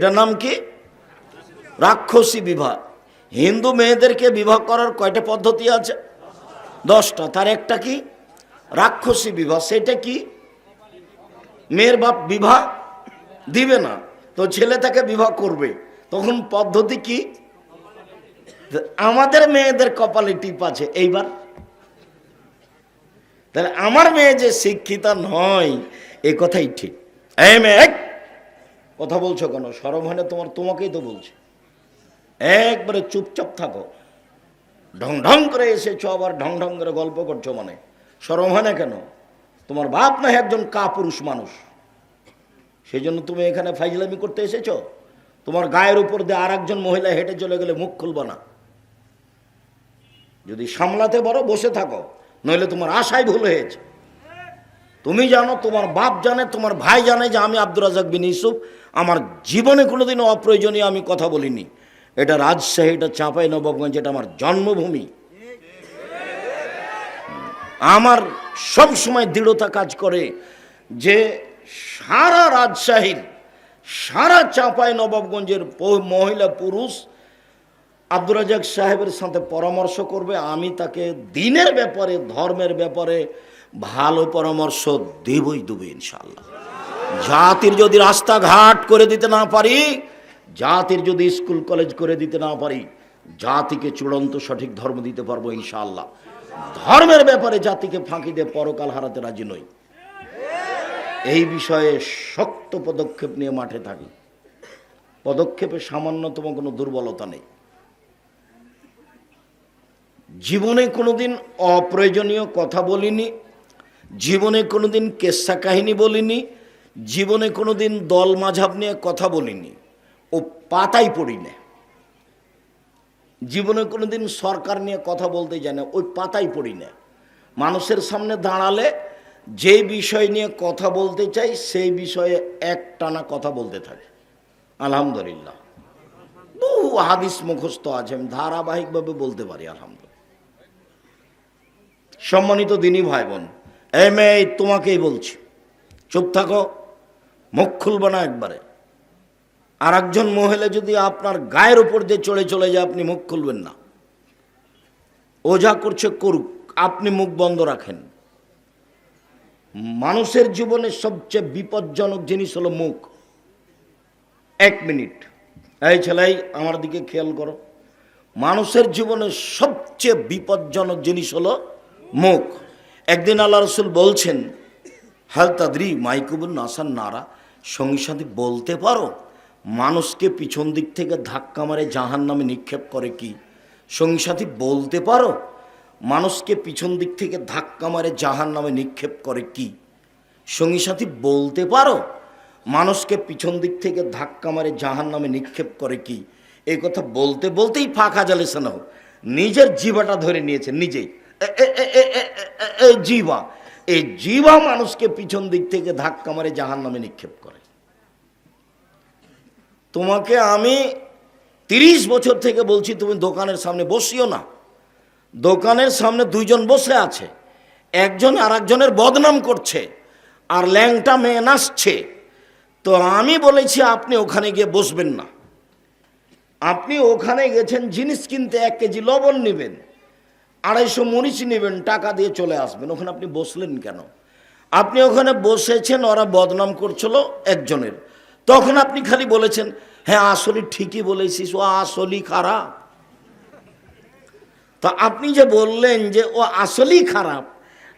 এটার নাম কি? রাক্ষসী বিবাহ। হিন্দু মেয়েদেরকে বিবাহ করার কয়টা পদ্ধতি আছে? দশটা। তার একটা কি? রাক্ষসী বিবাহ। সেটা কি? মেয়ের বাপ বিবাহ দিবে না। তো ছেলে তাকে বিবাহ করবে। তখন পদ্ধতি কি? আমাদের মেয়েদের কপালে টিপ আছে। এইবার। তাহলে আমার মেয়ে যে শিক্ষিতা নয়, এ কথাই ঠিক! কথা বলছো কেন? সরম হয় না তোমার, তোমাকেই তো বলছে। একবারে চুপচাপ থাকো। ঢং ঢং করে এসেছ, আবার ঢং ঢং করে গল্প করছ মানে। সরম হয় না কেন? তোমার বাপ না একজন কাপুরুষ মানুষ। সেই জন্য তুমি এখানে ফাইজলামি করতে এসেছ? তোমার গায়ের উপর দিয়ে আর একজন মহিলা হেঁটে চলে গেলে মুখ খুলবা না। যদি সামলাতে পারো, বসে থাকো। নইলে তোমার আশাই ভুল হয়েছে তুমি জানো, তোমার বাপ জানে, তোমার ভাই জানে যে আমি আব্দুর রাজাক বিন ইউসুফ। আমার জীবনে কোনোদিনও অপ্রয়োজনীয় আমি কথা বলিনি। এটা রাজশাহী, এটা চাঁপাই নবাবগঞ্জ, এটা আমার জন্মভূমি। আমার সব সময় দৃঢ়তা কাজ করে যে সারা রাজশাহীর, সারা চাঁপাই নবাবগঞ্জের মহিলা পুরুষ আব্দুর রাজাক সাহেবের সাথে পরামর্শ করবে। আমি তাকে দিনের ব্যাপারে, ধর্মের ব্যাপারে ভালো পরামর্শ দেবই দেবো ইনশাল্লাহ জাতির যদি রাস্তাঘাট করে দিতে না পারি, জাতির যদি স্কুল, কলেজ করে দিতে না পারি, জাতিকে চূড়ান্ত সঠিক ধর্ম দিতে পারব ইনশাল্লাহ ধর্মের ব্যাপারে জাতিকে ফাঁকি দিয়ে পরকাল হারাতে রাজি নই। এই বিষয়ে শক্ত পদক্ষেপ নিয়ে মাঠে থাকি। পদক্ষেপে সামান্যতম কোনো দুর্বলতা নেই। জীবনে কোনোদিন অপ্রয়োজনীয় কথা বলিনি জীবনে কোনোদিন কেসা কাহিনী বলিনি, জীবনে কোনোদিন দল মাঝাব নিয়ে কথা বলিনি, ও পাতাই পড়ি না জীবনে কোনোদিন সরকার নিয়ে কথা বলতে যায় না, ওই পাতাই পড়ি না মানুষের সামনে দাঁড়ালে যে বিষয় নিয়ে কথা বলতে চাই, সেই বিষয়ে একটানা কথা বলতে থাকে। আলহামদুলিল্লাহ। বহু হাদিস মুখস্থ আছে, আমি ধারাবাহিকভাবে বলতে পারি, আলহামদুলিল্লাহ। সম্মানিত দিনী ভাই বোন মেয়ে, তোমাকেই বলছি। চুপ থাকো, মুখ খুলবে না একবারে। আর একজন মহিলা যদি আপনার গায়ের উপর দিয়ে চলে চলে যায়, আপনি মুখ খুলবেন না। ও যা করছে করুক, আপনি মুখ বন্ধ রাখেন। মানুষের জীবনে সবচেয়ে বিপজ্জনক জিনিস হলো মুখ। এক মিনিট। এই ছেলাই আমার দিকে খেয়াল করো। মানুষের জীবনে সবচেয়ে বিপজ্জনক জিনিস হলো মুখ। একদিন আল্লাহ রসুল বলছেন, হাল তাদরি মাইকুবুল নাসান নারা, সঙ্গী সাথে বলতে পারো, মানুষকে পিছন দিক থেকে ধাক্কা মারে জাহান নামে নিক্ষেপ করে কি? সঙ্গী সাথী বলতে পারো, মানুষকে পিছন দিক থেকে ধাক্কা মারে জাহান নামে নিক্ষেপ করে কি? সঙ্গী সাথী বলতে পারো, মানুষকে পিছন দিক থেকে ধাক্কা মারে জাহান নামে নিক্ষেপ করে কি? এই কথা বলতে বলতেই ফাঁকা জালে শোনাও নিজের জিবাটা ধরে নিয়েছে, নিজেই। জিবা। এই জিবা মানুষকে পিছন দিক থেকে ধাক্কা মারে জাহান নামে নিক্ষেপ করে। তোমাকে আমি তিরিশ বছর থেকে বলছি, তুমি দোকানের সামনে বসিও না। দোকানের সামনে দুইজন বসে আছে। একজন আর একজনের বদনাম করছে, আর ল্যাংটা মেয়ে নাচছে। তো আমি বলেছি, আপনি ওখানে গিয়ে বসবেন না। আপনি ওখানে গেছেন, জিনিস কিনতে এক কেজি লবণ নেবেন। আড়াইশো মরিচ নেবেন, টাকা দিয়ে চলে আসবেন। ওখানে আপনি বসলেন কেন? আপনি ওখানে বসেছেন, ওরা বদনাম করছিল একজনের। তখন আপনি খালি বলেছেন হ্যাঁ আসলে ঠিকই বলেছিস, ও আসলেই খারাপ। তা আপনি যে বললেন যে ও আসলেই খারাপ,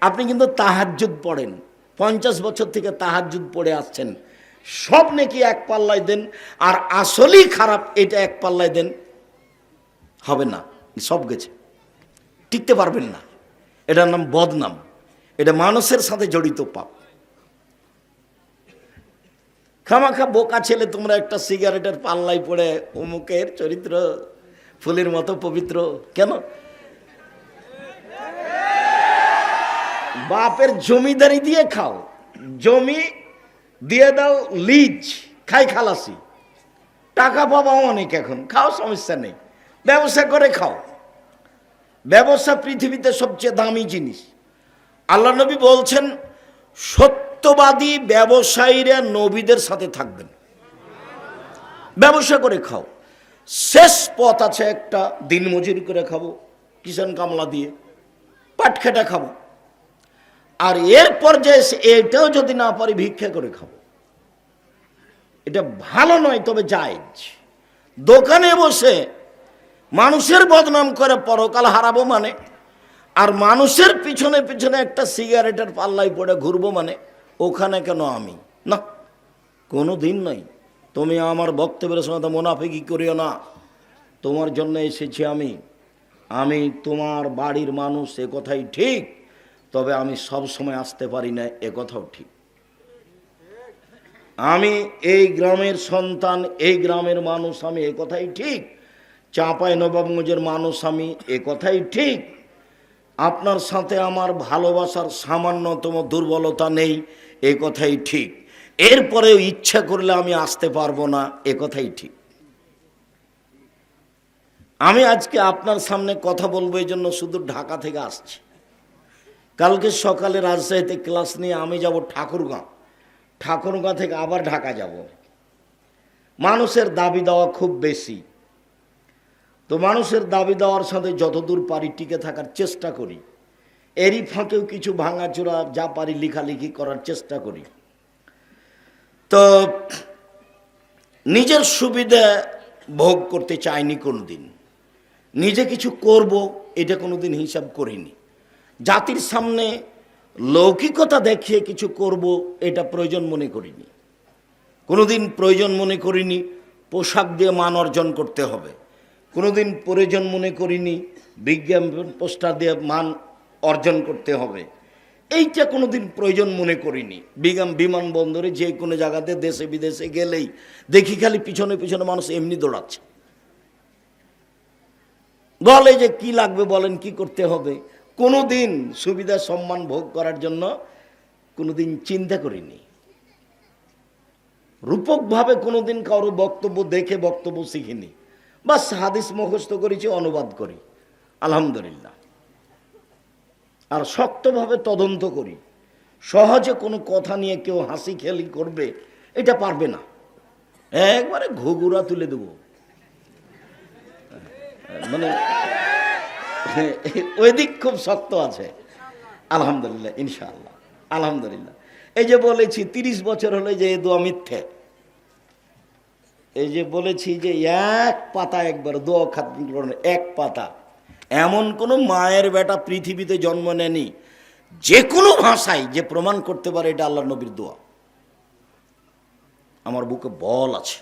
আপনি কিন্তু তাহাজ্জুদ পড়েন। পঞ্চাশ বছর থেকে তাহাজ্জুদ পড়ে আসছেন। সব নাকি এক পাল্লায় দেন, আর আসলেই খারাপ, এটা এক পাল্লায় দেন। হবে না, সব গেছে। টিকতে পারবেন না। এটার নাম বদনাম। এটা মানুষের সাথে জড়িত পাপ। খামাখা বোকা ছেলে, তোমরা একটা সিগারেটের পাল্লায় পড়ে অমুকের চরিত্র, ফুলের মতো পবিত্র। কেন? বাপের জমিদারি দিয়ে খাও। জমি দিয়ে দাও লিজ, খাই খালাসি। টাকা পাবাও অনেক এখন খাও সমস্যা নেই। ব্যবসা করে খাও। ব্যবসা পৃথিবীতে সবচেয়ে দামি জিনিস। আল্লাহ নবী বলছেন, সত্যবাদী ব্যবসায়ীরা নবীদের সাথে থাকবেন। ব্যবসা করে খাও। শেষ পথ আছে একটা, দিন মজুরি করে খাব কিষান কামলা দিয়ে পাট খেটা খাব। আর এরপর যে এটাও যদি না পারি, ভিক্ষা করে খাব। এটা ভালো নয়, তবে জায়েজ। দোকানে বসে মানুষের বদনাম করে পরকাল হারাবো মানে আর মানুষের পিছনে পিছনে একটা সিগারেটের পাল্লাই পড়ে ঘুরবো মানে ওখানে কেন আমি? না কোনো দিন নয়। তুমি আমার বক্তব্যের সময় তো মোনাফিকি করিও না। তোমার জন্য এসেছি আমি। আমি তোমার বাড়ির মানুষ, এ কথাই ঠিক, তবে আমি সব সময় আসতে পারি না, এ কথাও ঠিক। আমি এই গ্রামের সন্তান, এই গ্রামের মানুষ, আমি এ কথাই ঠিক। চাঁপাই নবাবগঞ্জের মানুষ আমি, এ কথাই ঠিক। আপনার সাথে আমার ভালোবাসার সামান্যতম দুর্বলতা নেই, এ কথাই ঠিক। এরপরেও ইচ্ছা করলে আমি আসতে পারব না, এ কথাই ঠিক। আমি আজকে আপনার সামনে কথা বলব, এই জন্য শুধু ঢাকা থেকে আসছি। কালকে সকালে রাজশাহীতে ক্লাস নিয়ে আমি যাব ঠাকুরগাঁ ঠাকুরগাঁ থেকে আবার ঢাকা যাব। মানুষের দাবি দেওয়া খুব বেশি। তো মানুষের দাবি দেওয়ার সাথে যতদূর পারি টিকে থাকার চেষ্টা করি। এরই ফাঁকেও কিছু ভাঙাচোরা যা পারি লেখালেখি করার চেষ্টা করি। তো নিজের সুবিধা ভোগ করতে চাইনি কোনো দিন নিজে কিছু করব, এটা কোনো দিন হিসাব করিনি। জাতির সামনে লৌকিকতা দেখিয়ে কিছু করব, এটা প্রয়োজন মনে করিনি। কোনোদিন প্রয়োজন মনে করিনি, পোশাক দিয়ে মান অর্জন করতে হবে। কোনোদিন প্রয়োজন মনে করিনি বিজ্ঞাপন পোস্টার দিয়ে মান অর্জন করতে হবে। এইটা কোনোদিন প্রয়োজন মনে করিনি। বিজ্ঞান বিমানবন্দরে যে কোনো জায়গাতে দেশে বিদেশে গেলেই দেখি খালি পিছনে পিছনে মানুষ এমনি দৌড়াচ্ছে। বলে যে কি লাগবে বলেন, কি করতে হবে? কোনো দিন সুবিধা সম্মান ভোগ করার জন্য কোনো দিন চিন্তা করিনি। রূপকভাবে কোনোদিন কারও বক্তব্য দেখে বক্তব্য শিখিনি। বাস হাদিস মুখস্থ করেছি, অনুবাদ করি। আলহামদুলিল্লাহ। আর শক্তভাবে তদন্ত করি। সহজে কোনো কথা নিয়ে কেউ হাসি খেলি করবে, এটা পারবে না। একবারে ঘুঘুরা তুলে দেব। মানে ওই দিক খুব শক্ত আছে। আলহামদুলিল্লাহ, ইনশাআল্লাহ, আলহামদুলিল্লাহ। এই যে বলেছি, তিরিশ বছর হলে যে এ দোয়া মিথ্যে এই যে বলেছি যে এক পাতা একবার দোয়া খাত এক পাতা। এমন কোনো মায়ের বেটা পৃথিবীতে জন্ম নেয়নি, যে কোনো ভাষায় যে প্রমাণ করতে পারে এটা আল্লাহ নবীর দোয়া। আমার বুকে বল আছে।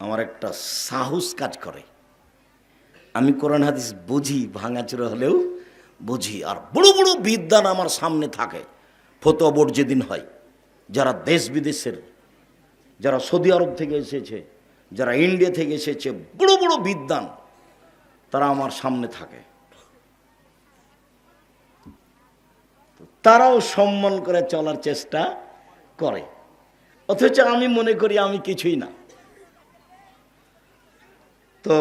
আমার একটা সাহস কাজ করে। আমি কোরআন হাদিস বুঝি, ভাঙাচোরা হলেও বুঝি, আর বড় বড় বিদ্যান আমার সামনে থাকে। ফতোয়া বোর্ড যেদিন হয়, যারা দেশ বিদেশের যারা সৌদি আরব থেকে এসেছে, যারা ইন্ডিয়া থেকে এসেছে, বড় বড় বিদ্যান তারা আমার সামনে থাকে। তারাও সম্মান করে চলার চেষ্টা করে। অথচ আমি মনে করি আমি কিছুই না। তো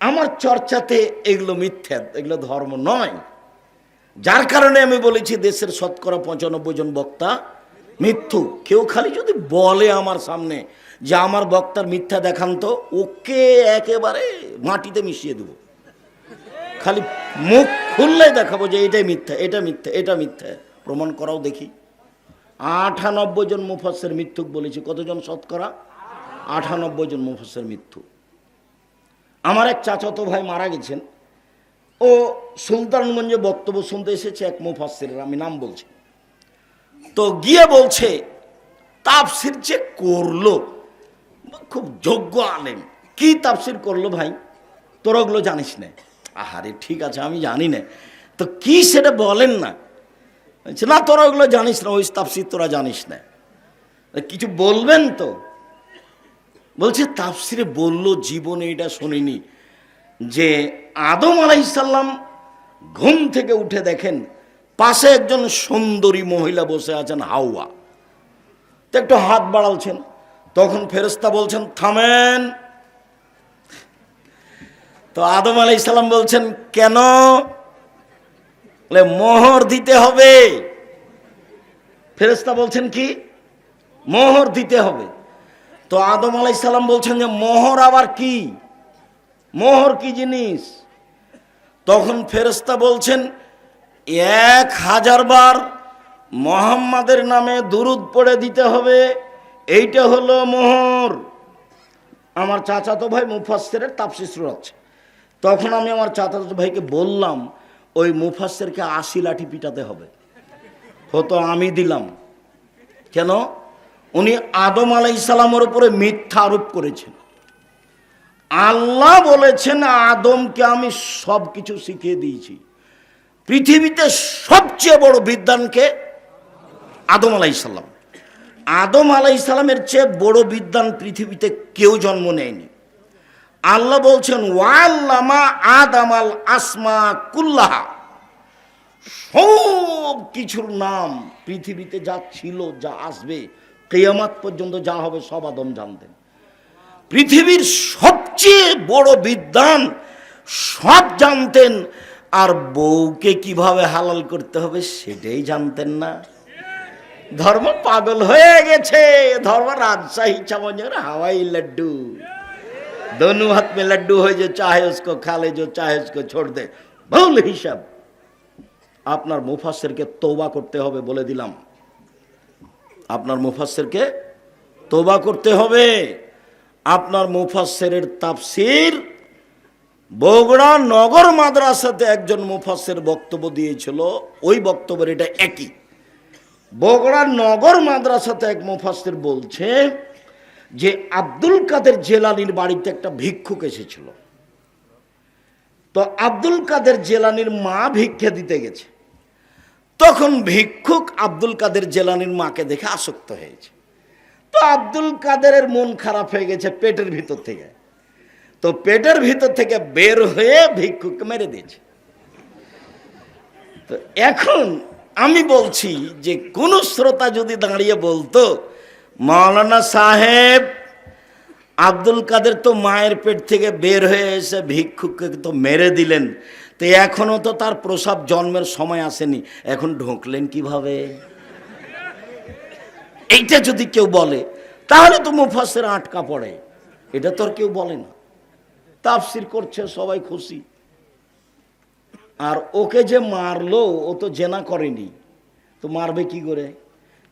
আমার চর্চাতে এগুলো মিথ্যা, এগুলো ধর্ম নয়। যার কারণে আমি বলেছি দেশের শতকরা পঁচানব্বই জন বক্তা মৃত্যু কেউ খালি যদি বলে আমার সামনে যে আমার বক্তার মিথ্যা দেখান তো ওকে একেবারে মাটিতে মিশিয়ে দেবো। খালি মুখ খুললেই দেখাবো যে এটাই মিথ্যা, এটা মিথ্যা এটা মিথ্যা। প্রমাণ করাও দেখি। আটানব্বই জন মুফাসের মৃত্যুক বলেছি। কতজন শতকরা? আটানব্বই জন মুফাসের মৃত্যু। আমার এক চাচাতো ভাই মারা গেছেন। ও সুলতানগঞ্জে বক্তব্য শুনতে এসেছে এক মুফাসের আমি নাম বলছি। তো গিয়ে বলছে, তাফসির যে করল, খুব যোগ্য আলেম। কি তাফসির করল ভাই? তোরা ওগুলো জানিস না। আহারে, ঠিক আছে, আমি জানি না। তো কি সেটা বলেন না? না, তোরা ওগুলো জানিস না, ওই তাফসির তোরা জানিস না। কিছু বলবেন তো? বলছে, তাফসিরে বলল, জীবনে এটা শুনিনি। যে আদম আলাইসাল্লাম ঘুম থেকে উঠে দেখেন পাশে একজন সুন্দরী মহিলা বসে আছেন, হাওয়া। তো একটু হাত বাড়ালছেন। তখন ফেরেস্তা বলছেন, থামেন। তো আদম আলাইসাল্লাম বলছেন, কেন? মোহর দিতে হবে। ফেরেস্তা বলছেন, কি? মোহর দিতে হবে। তো আদম আলাইসাল্লাম বলছেন যে, মোহর আবার কি? মোহর কি জিনিস? তখন ফেরেস্তা বলছেন এক হাজার বার মোহাম্মদের নামে দুরুদ পড়ে দিতে হবে। এইটা হলো মোহর। আমার চাচাতো ভাই মুফাসের তাপসি আছে। তখন আমি আমার চাচাতো ভাইকে বললাম, ওই মুফাসেরকে আশি লাঠি পিটাতে হবে। হতো আমি দিলাম। কেন? উনি আদম আলাই ইসালামের উপরে মিথ্যা আরোপ করেছেন। আল্লাহ বলেছেন, আদমকে আমি সব কিছু শিখিয়ে দিয়েছি। পৃথিবীতে সবচেয়ে বড় বিদ্যানকে আদম আলাই সাল্লাম আদম আলাই সালামের চেয়ে বড় বিদ্যান পৃথিবীতে কেউ জন্ম নেয়নি। আল্লাহ বলছেন, ওয়াল্লামা আদাম আল আসমা কুল্লাহা। সব কিছুর নাম পৃথিবীতে যা ছিল, যা আসবে, কেয়ামাত পর্যন্ত যা হবে, সব আদম জানতেন। পৃথিবীর সবচেয়ে বড় বিদ্যান সব জানতেন আর বউকে কিভাবে হালাল করতে হবে সেটাই জানতেন না ধর্ম পাগল হয়ে গেছে ধর্ম রাজশাহী চামচের হাওয়াই লাড্ডু दोनों हाथ में लड्डू हो जो चाहे उसको खा ले जो चाहे उसको छोड़ दे ভুল হিসাব আপনার মুফাসেরকে তোবা করতে হবে বলে দিলাম আপনার মুফাসেরকে তোবা করতে হবে আপনার মুফাসেরের তাফসির বগুড়া নগর মাদ্রাসাতে একজন মুফাসের বক্তব্য দিয়েছিল, ওই বক্তব্যের এটা একই। বগুড়া নগর মাদ্রাসাতে এক মুফাসের বলছে যে আব্দুল কাদের জেলানির বাড়িতে একটা ভিক্ষুক এসেছিল। তো আব্দুল কাদের জেলানির মা ভিক্ষা দিতে গেছে। তখন ভিক্ষুক আব্দুল কাদের জেলানির মাকে দেখে আসক্ত হয়েছে। তো আব্দুল কাদেরের মন খারাপ হয়ে গেছে পেটের ভিতর থেকে। তো পেটের ভিতর থেকে বের হয়ে ভিক্ষুককে মেরে দিয়েছে। তো এখন আমি বলছি যে কোন শ্রোতা যদি দাঁড়িয়ে বলতো, মাওলানা সাহেব, আব্দুল কাদের তো মায়ের পেট থেকে বের হয়ে এসে ভিক্ষুককে তো মেরে দিলেন, তো এখনও তো তার প্রসাব জন্মের সময় আসেনি, এখন ঢুকলেন কীভাবে? এইটা যদি কেউ বলে, তাহলে তো মুফাসের আটকা পড়ে। এটা তো আর কেউ বলে না। তাফসির করছে, সবাই খুশি। আর ওকে যে মারলো, ও তো জেনা করেনি। তো মারবে কি করে?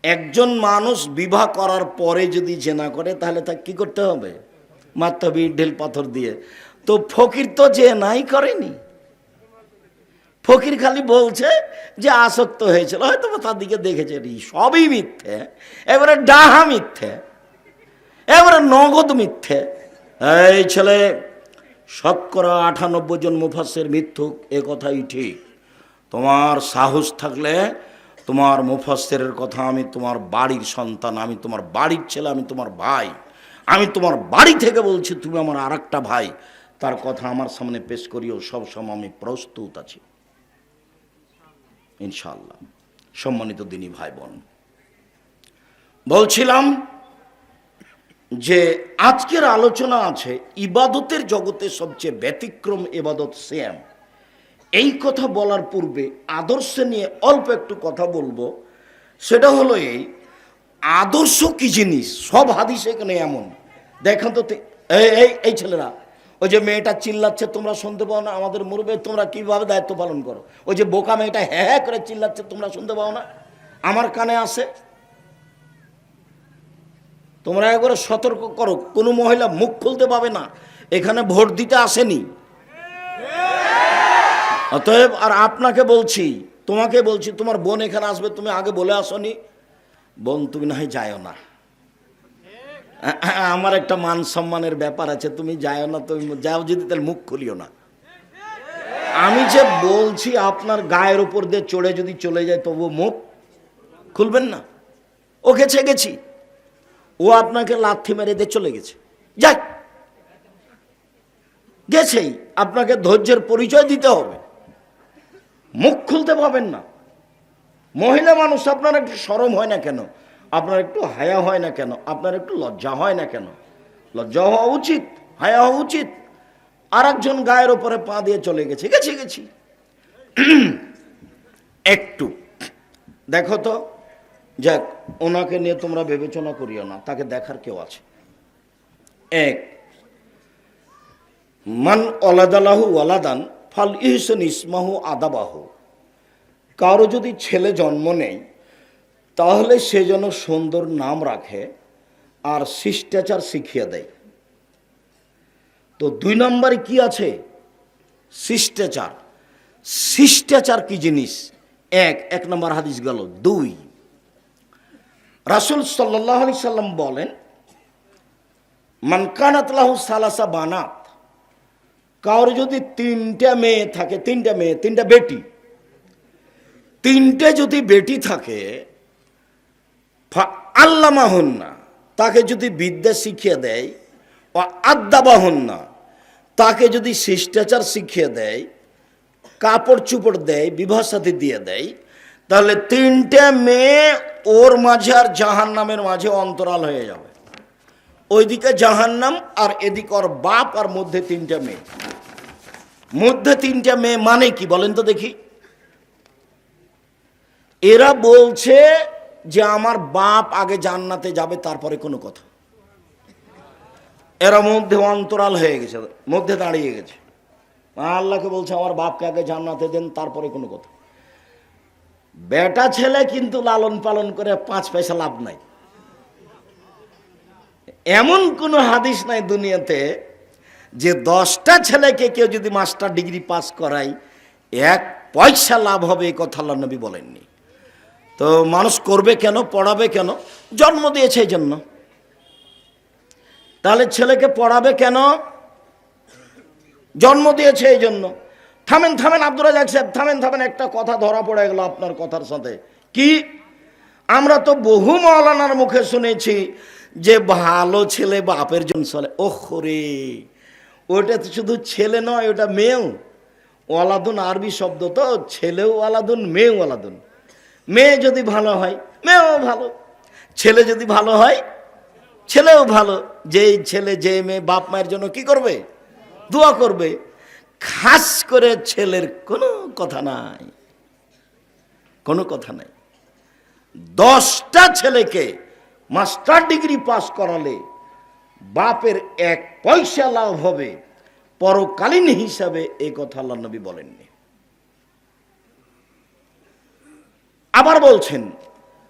একজন মানুষ বিবাহ করার পরে যদি জেনা করে, তাহলে তাকে কি করতে হবে? মারতে হবে ঢিল পাথর দিয়ে। তো ফকির তো যে নাই করেনি। ফকির খালি বলছে যে আসক্ত হয়েছিল হয়তো তার দিকে দেখেছে সবই মিথ্যে, এবারে ডাহা মিথ্যে, এবারে নগদ মিথ্যে। এই ছেলে শতকরা আটানব্বই জন মুফাসের মিথ্যুক, এ কথাই ঠিক। তোমার সাহস থাকলে তোমার মুফাসের কথা আমি তোমার বাড়ির সন্তান, আমি তোমার বাড়ির ছেলে, আমি তোমার ভাই, আমি তোমার বাড়ি থেকে বলছি, তুমি আমার আর ভাই। তার কথা আমার সামনে পেশ করিও, সব সময় আমি প্রস্তুত আছি। ইনশাল্লাহ সম্মানিত দিনী ভাই বোন বলছিলাম যে আজকের আলোচনা আছে, ইবাদতের জগতে সবচেয়ে ব্যতিক্রম ইবাদত শ্যাম এই কথা বলার পূর্বে আদর্শ নিয়ে অল্প একটু কথা বলব। সেটা হলো এই, আদর্শ কি জিনিস? সব হাদিস এখানে এমন। দেখেন তো এই এই ছেলেরা, ওই যে মেয়েটা চিল্লাচ্ছে, তোমরা শুনতে পাও না আমাদের মুরবে তোমরা কীভাবে দায়িত্ব পালন করো? ওই যে বোকা মেয়েটা হ্যাঁ হ্যাঁ করে চিল্লাচ্ছে, তোমরা শুনতে পাও না? আমার কানে আসে। তোমরা একবারে সতর্ক করো, কোনো মহিলা মুখ খুলতে পাবে না, এখানে ভোট দিতে আসেনি। অতএব, আর আপনাকে বলছি, তোমাকে বলছি, তোমার বোন এখানে আসবে, তুমি আগে বলে আসনি। বোন, তুমি না হয় যায়ও না। আমার একটা মান সম্মানের ব্যাপার আছে, তুমি যাও না, তুমি যাও যদি, তাহলে মুখ খুলিও না। আমি যে বলছি, আপনার গায়ের উপর দিয়ে চড়ে যদি চলে যায় তবু মুখ খুলবেন না। ওকে গেছি। ও আপনাকে লাথি মেরে দিয়ে চলে গেছে। যাক। গেছেই। আপনাকে ধৈর্যের পরিচয় দিতে হবে। মুখ খুলতে পাবেন না। মহিলা মানুষ, আপনার একটু সরম হয় না কেন? আপনার একটু হায়া হয় না কেন? আপনার একটু লজ্জা হয় না কেন? লজ্জা হওয়া উচিত, হায়া হওয়া উচিত। আর একজন গায়ের ওপরে পা দিয়ে চলে গেছে। গেছি গেছি। একটু। দেখো তো যাক, ওনাকে নিয়ে তোমরা বিবেচনা করিও না, তাকে দেখার কেউ আছে। এক, মান অলাদালাহু ওয়ালাদান ফাল ইহসন ইসমাহু আদাবাহ। কারও যদি ছেলে জন্ম নেয়, তাহলে সে যেন সুন্দর নাম রাখে আর শিষ্টাচার শিখিয়ে দেয়। তো দুই নম্বরে কি আছে? শিষ্টাচার। শিষ্টাচার কি জিনিস? এক এক নম্বর হাদিস গেল। দুই রাসুল সাল্লাহ আলি সাল্লাম বলেন মানকানাতলাহু সালাসা বানাত কারোর যদি তিনটা মেয়ে থাকে, তিনটা মেয়ে, তিনটা বেটি, তিনটে যদি বেটি থাকে আল্লামা হন না তাকে যদি বিদ্যা শিখিয়ে দেয় ও আদাবা না তাকে যদি শিষ্টাচার শিখিয়ে দেয়, কাপড় চুপড় দেয়, বিবাহ সাথে দিয়ে দেয় তাহলে তিনটে মেয়ে ওর মাঝে আর জাহান নামের মাঝে অন্তরাল হয়ে যাবে। ওইদিকে জাহান্নাম আর এদিকে ওর বাপ আর মধ্যে তিনটা মেয়ে। মধ্যে তিনটা মেয়ে মানে কি বলেন তো দেখি। এরা বলছে যে আমার বাপ আগে জান্নাতে যাবে, তারপরে কোনো কথা। এরা মধ্যে অন্তরাল হয়ে গেছে, মধ্যে দাঁড়িয়ে গেছে। আল্লাহকে বলছে, আমার বাপকে আগে জান্নাতে দেন, তারপরে কোনো কথা। বেটা ছেলে কিন্তু লালন পালন করে পাঁচ পয়সা লাভ নাই। এমন কোনো হাদিস নাই দুনিয়াতে যে দশটা ছেলেকে কেউ যদি মাস্টার ডিগ্রি পাস করায়, এক পয়সা লাভ হবে এই কথা আল্লাহ নবী বলেননি। তো মানুষ করবে কেন, পড়াবে কেন? জন্ম দিয়েছে এই জন্য। তাহলে ছেলেকে পড়াবে কেন? জন্ম দিয়েছে এই জন্য। থামেন থামেন আব্দুল রাজাক সাহেব, থামেন থামেন, একটা কথা ধরা পড়ে গেল আপনার কথার সাথে। কি? আমরা তো বহু মৌলানার মুখে শুনেছি যে ভালো ছেলে বাপের জন্য চলে। ওহ রে ওটা তো শুধু ছেলে নয়, ওটা মেয়েও। ওয়ালাদুন আরবি শব্দ তো, ছেলেও আলাদুন মেয়েও আলাদুন মেয়ে যদি ভালো হয়, মেয়েও ভালো। ছেলে যদি ভালো হয়, ছেলেও ভালো। যেই ছেলে যে মেয়ে বাপ মায়ের জন্য কি করবে? দোয়া করবে। খাস করে ছেলের কোনো কথা নাই। কোনো কথা নাই। দশটা ছেলেকে মাস্টার ডিগ্রি পাস করালে বাপের এক পয়সা লাভ হবে, পরকালীন হিসাবে এই কথা আল্লাহ নবী বলেননি। আবার বলছেন